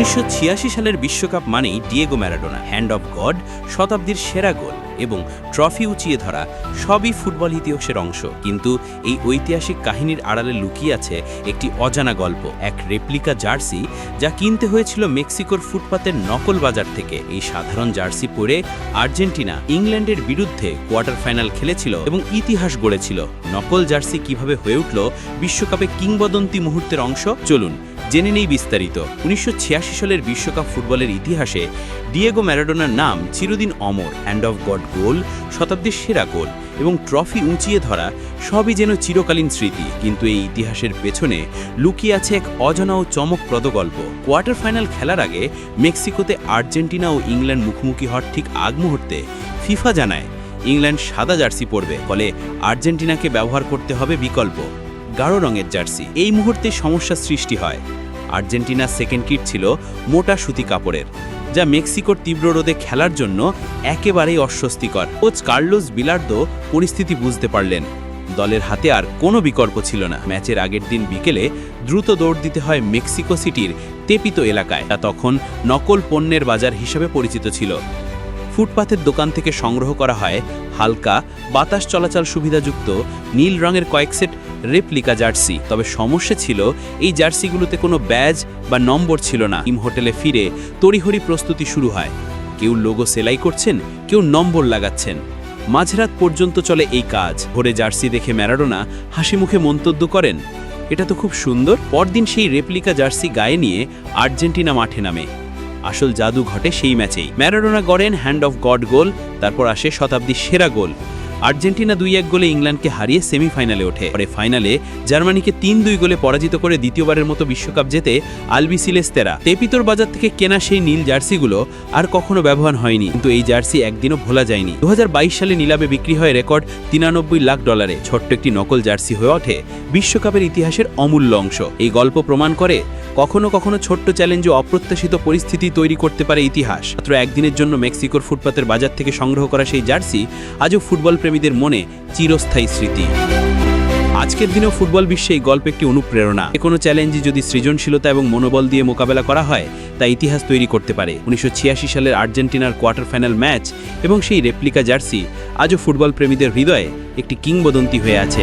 উনিশশো ছিয়াশি সালের বিশ্বকাপ মানেই Diego Maradona hand of God শতাব্দীর সেরা গোল এবং ট্রফি উঁচিয়ে ধরা সবই ফুটবল ইতিহাসের অংশ। কিন্তু এই ঐতিহাসিক কাহিনীর আড়ালে লুকিয়ে আছে একটি অজানা গল্প, এক রেপ্লিকা জার্সি যা কিনতে হয়েছিল মেক্সিকোর ফুটপাতের নকল বাজার থেকে। এই সাধারণ জার্সি পরে আর্জেন্টিনা ইংল্যান্ডের বিরুদ্ধে কোয়ার্টার ফাইনাল খেলেছিল এবং ইতিহাস গড়েছিল। নকল জার্সি কীভাবে হয়ে উঠল বিশ্বকাপে কিংবদন্তি মুহূর্তের অংশ? চলুন জেনে নেই বিস্তারিত। উনিশশো ছিয়াশি সালের বিশ্বকাপ ফুটবলের ইতিহাসে ডিয়েগো ম্যারাডোনার নাম চিরদিন অমর অ্যান্ড অফ গড গোল, শতাব্দীর সেরা গোল এবং ট্রফি উঁচিয়ে ধরা সবই যেন চিরকালীন স্মৃতি। কিন্তু এই ইতিহাসের পেছনে লুকিয়ে আছে এক অজানা ও চমকপ্রদ গল্প। কোয়ার্টার ফাইনাল খেলার আগে মেক্সিকোতে আর্জেন্টিনা ও ইংল্যান্ড মুখোমুখি হওয়ার ঠিক আগ মুহূর্তে ফিফা জানায়, ইংল্যান্ড সাদা জার্সি পরবে, ফলে আর্জেন্টিনাকে ব্যবহার করতে হবে বিকল্প, গাঢ় রঙের জার্সি। এই মুহূর্তে সমস্যা সৃষ্টি হয়। আর্জেন্টিনার সেকেন্ড কিট ছিল মোটা সুতি কাপড়ের, যা মেক্সিকোর তীব্র রোদে খেলার জন্য একেবারেই অস্বস্তিকর। কোচ কার্লোস বিলার্দো পরিস্থিতি বুঝতে পারলেন। দলের হাতে আর কোনো বিকল্প ছিল না। ম্যাচের আগের দিন বিকেলে দ্রুত দৌড় দিতে হয় মেক্সিকো সিটির তেপিত এলাকায়। তা তখন নকল পণ্যের বাজার হিসেবে পরিচিত ছিল। ফুটপাথের দোকান থেকে সংগ্রহ করা হয় হালকা বাতাস চলাচল সুবিধাযুক্ত নীল রঙের কয়েক সেট রেপ্লিকা জার্সি। তবে সমস্যা ছিল, এই জার্সিগুলোতে কোনো ব্যাজ বা নম্বর ছিল না। ইম হোটেলে ফিরে তড়িহড়ি প্রস্তুতি শুরু হয়। কেউ লোগো সেলাই করছেন, কেউ নম্বর লাগাচ্ছেন। মাঝরাত পর্যন্ত চলে এই কাজ। ভোরে জার্সি দেখে ম্যারাডোনা হাসি মুখে মন্তব্য করেন, এটা তো খুব সুন্দর। পরদিন সেই রেপ্লিকা জার্সি গায়ে নিয়ে আর্জেন্টিনা মাঠে নামে। আসল জাদু ঘটে সেই ম্যাচেই। ম্যারাডোনা গড়েন হ্যান্ড অফ গড গোল, তারপর আসে শতাব্দীর সেরা গোল। আর্জেন্টিনা দুই এক গোলে ইংল্যান্ডকে হারিয়ে সেমিফাইনালে ওঠে। পরে ফাইনালে জার্মানিকে তিন দুই গোলে পরাজিত করে দ্বিতীয়বারের মতো বিশ্বকাপ জেতে আলবিসিলেস্তেরা তেপিতর বাজার থেকে কেনা সেই নীল জার্সিগুলো আর কখনো ব্যবহার হয়নি। কিন্তু এই জার্সি একদিনও ভোলা যায়নি। দু হাজার বাইশ সালে নিলামে বিক্রি হয় রেকর্ড তিরানব্বই লাখ ডলারে। ছোট্ট একটি নকল জার্সি হয়ে ওঠে বিশ্বকাপের ইতিহাসের অমূল্য অংশ। এই গল্প প্রমাণ করে কখনো কখনো ছোট্ট চ্যালেঞ্জ ও অপ্রত্যাশিত পরিস্থিতি তৈরি করতে পারে ইতিহাস। মাত্র একদিনের জন্য মেক্সিকোর ফুটপাতের বাজার থেকে সংগ্রহ করা সেই জার্সি আজও ফুটবল প্রেমীদের মনে চিরস্থায়ী স্মৃতি। আজকের দিনেও ফুটবল বিশ্বে এই গল্প একটি অনুপ্রেরণা। কোনো চ্যালেঞ্জে যদি সৃজনশীলতা এবং মনোবল দিয়ে মোকাবেলা করা হয়, তা ইতিহাস তৈরি করতে পারে। উনিশশো ছিয়াশি সালের আর্জেন্টিনার কোয়ার্টার ফাইনাল ম্যাচ এবং সেই রেপ্লিকা জার্সি আজও ফুটবল প্রেমীদের হৃদয়ে একটি কিংবদন্তি হয়ে আছে